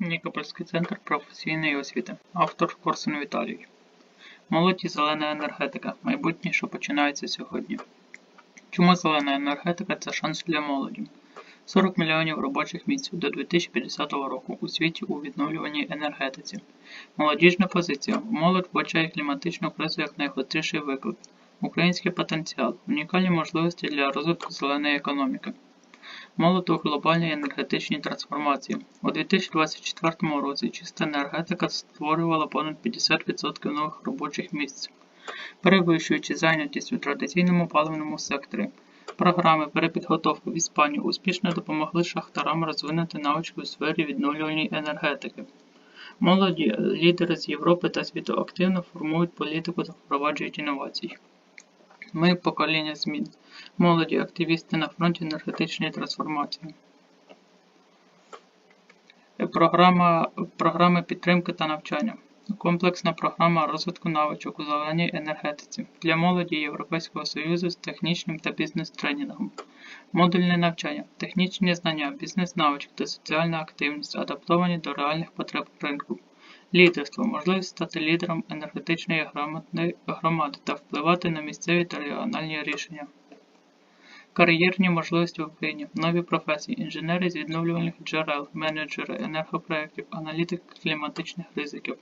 Нікопольський центр професійної освіти. Автор Корсун Віталій. Молодь і зелена енергетика. Майбутнє, що починається сьогодні. Чому зелена енергетика це шанс для молоді? 40 мільйонів робочих місць до 2050 року у світі у відновлюваній енергетиці. Молодіжна позиція. Молодь вбачає кліматичну кризу як найгостріший виклик. Український потенціал. Унікальні можливості для розвитку зеленої економіки. Молод у глобальній енергетичній трансформації. У 2024 році чиста енергетика створювала понад 50% нових робочих місць, перевищуючи зайнятість у традиційному паливному секторі. Програми перепідготовки в Іспанії успішно допомогли шахтарам розвинути навички у сфері відновлювальної енергетики. Молоді лідери з Європи та світу активно формують політику та впроваджують інновації. Ми покоління змін. Молоді активісти на фронті енергетичної трансформації. Програма, Програми підтримки та навчання. Комплексна програма розвитку навичок у зеленій енергетиці для молоді Європейського Союзу з технічним та бізнес-тренінгом. Модульне навчання, технічні знання, бізнес-навички та соціальна активність, адаптовані до реальних потреб ринку. Лідерство можливість стати лідером енергетичної громади та впливати на місцеві та регіональні рішення. Кар'єрні можливості в Україні, нові професії, інженери з відновлювальних джерел, менеджери енергопроєктів, аналітик кліматичних ризиків,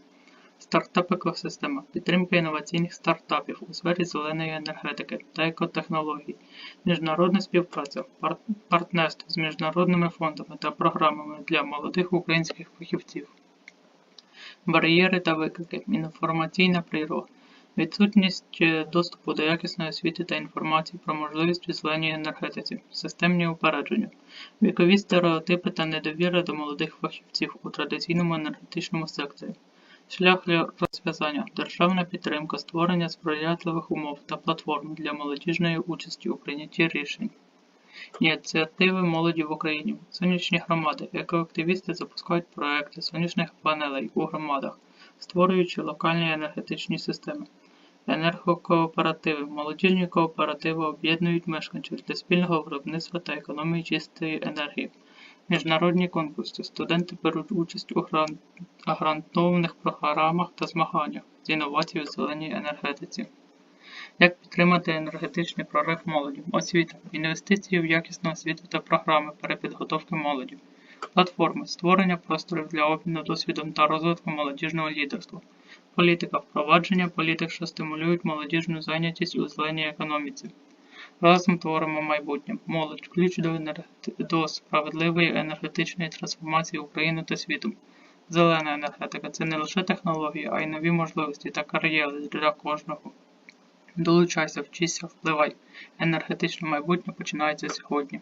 стартап екосистема, підтримка інноваційних стартапів у сфері зеленої енергетики та екотехнологій, міжнародна співпраця, партнерство з міжнародними фондами та програмами для молодих українських фахівців. Бар'єри та виклики, інформаційна природа, відсутність е, доступу до якісної освіти та інформації про можливість у зеленій енергетиці, системні упередження, вікові стереотипи та недовіра до молодих фахівців у традиційному енергетичному секторі, шлях для розв'язання, державна підтримка, створення сприятливих умов та платформ для молодіжної участі у прийнятті рішень. Ініціативи молоді в Україні, сонячні громади, екоактивісти запускають проекти сонячних панелей у громадах, створюючи локальні енергетичні системи. Енергокооперативи, молодіжні кооперативи об'єднують мешканців для спільного виробництва та економії чистої енергії. Міжнародні конкурси. Студенти беруть участь у грантовних програмах та змаганнях з інновацій у зеленій енергетиці. Як підтримати енергетичний прорив молоді? Освіта, інвестиції в якісну освіту та програми перепідготовки молоді, платформи, створення просторів для обміну досвідом та розвитку молодіжного лідерства, політика, впровадження політик, що стимулюють молодіжну зайнятість у зеленій економіці. Разом творимо майбутнє. Молодь ключ до, енерг... до справедливої енергетичної трансформації України та світу. Зелена енергетика це не лише технології, а й нові можливості та кар'єри для кожного. Долучайся, вчися, впливай. Енергетичне майбутнє починається сьогодні.